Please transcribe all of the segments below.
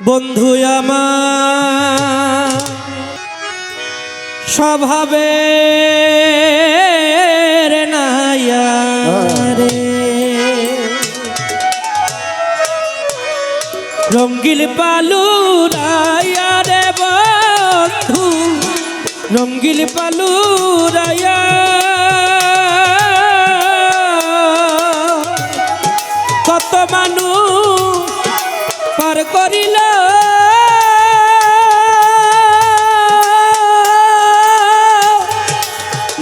বন্ধু আমার স্বভাবে রঙ্গিল পালু রায়া রে বন্ধু রঙ্গিল পালু রায়া কত মানুষ পার করিল।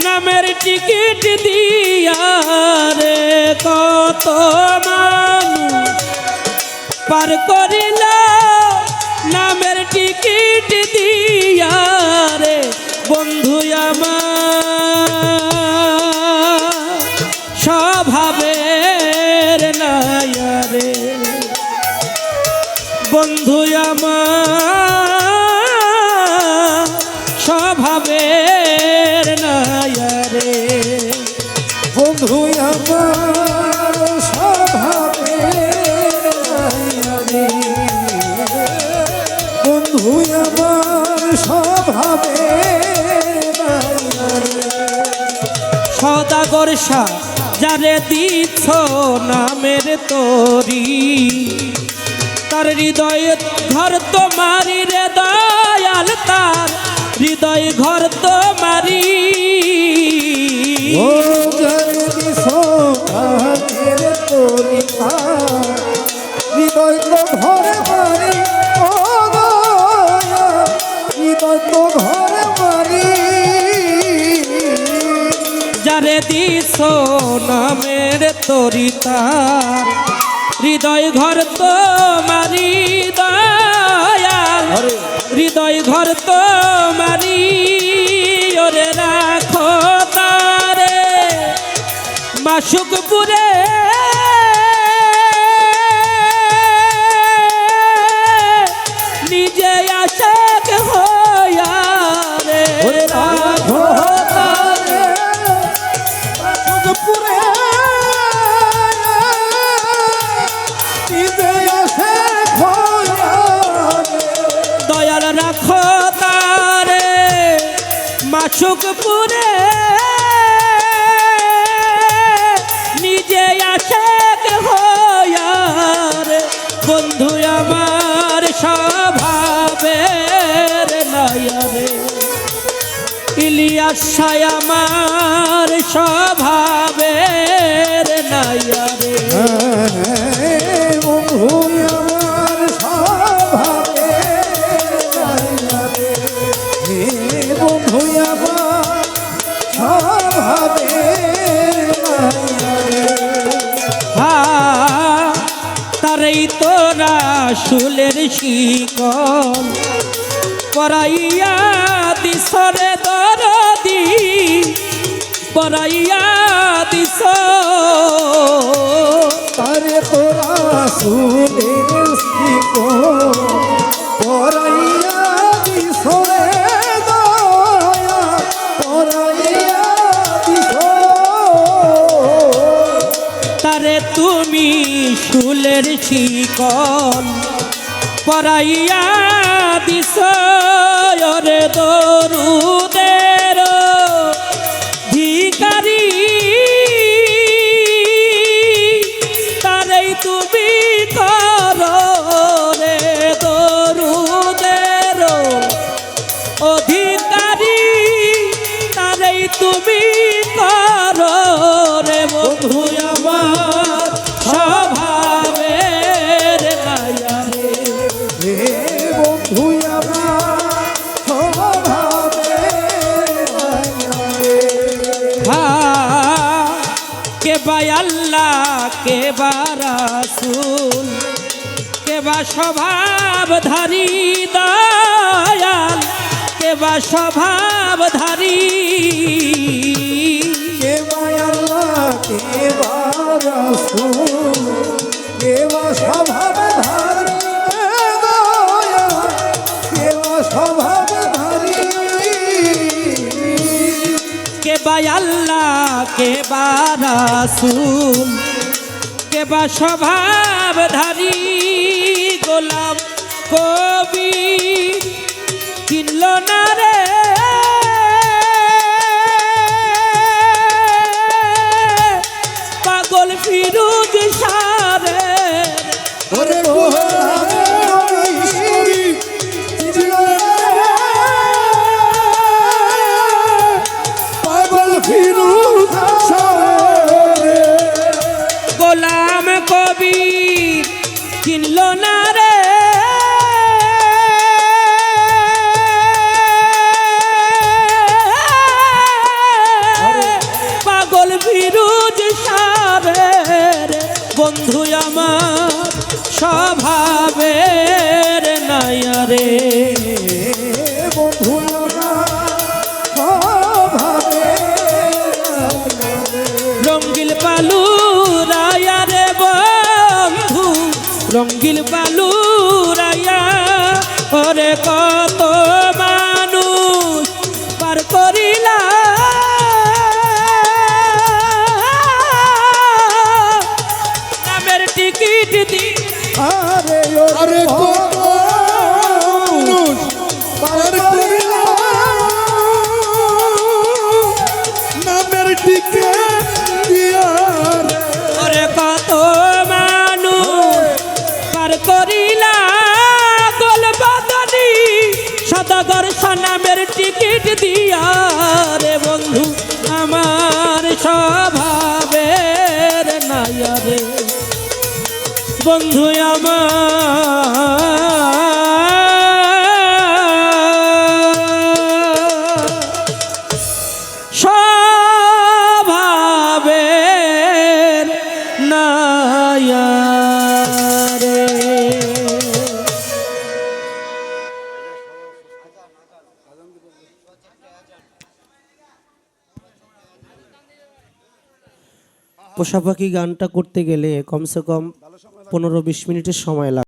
নামের টিকিট দিয়া কত পার করিল। নামের টিকিট দিয়া বন্ধু আমার স্বভাবের নায়া রে বন্ধু আমার স্বভাবে রে। বন্ধু আমার স্বভাবে সদাগর শাহ যারে দিচ্ছ নামের তরি তার হৃদয় ঘর তোমারি রে দয়াল তার। হৃদয় ঘর হৃদয় তো ঘরে মারি ও গয়া, হৃদয় তো ঘরে মারি। যারে দিছ নামের তরি তার হৃদয় ঘর তো মারি দয়াল হৃদয় ঘর তো মারি ওরে রাখো তারে। মাসুকপুরে মাসুকপুরে নিজে আশেক হইয়ার বন্ধু আমার স্বভাবের নয়রে। আমার স্বভাবের নয়রে। বন্ধু তোরা শুলের শিকল পরাইয়া দিশরে দরদি পরাইয়া দিশ তারে তোরা সুদের শিকো পরাইয়া দিশরে তুমি শুলের শিকল পরাইয়া দিশ রে দরুদের ভিকারি তারেই তুমি করো রে দরুদের অধিকারী, তারেই তুমি বা আল্লাহ কেবা কে বা স্বভাবধারী দয়াল, কে বা স্বভাবধারী। কে আল্লাহ কে রাসুল, কে স্বভাব আল্লাহ কে বা রাসূল কে বা স্বভাবধারী গোলাম কবি কিনল না গোলাম কবি কিনল না রে। পাগল ফিরুজ সারের বন্ধু আমার স্বভাবের নায়ারে বন্ধু রঙ্গিল পালু টিকিট দিয়া রে বন্ধু আমার স্বভাবের নায়ারে বন্ধু আমার পোষা পাখি গানটা করতে গেলে কমসে কম পনেরো বিশ মিনিটের সময় লাগে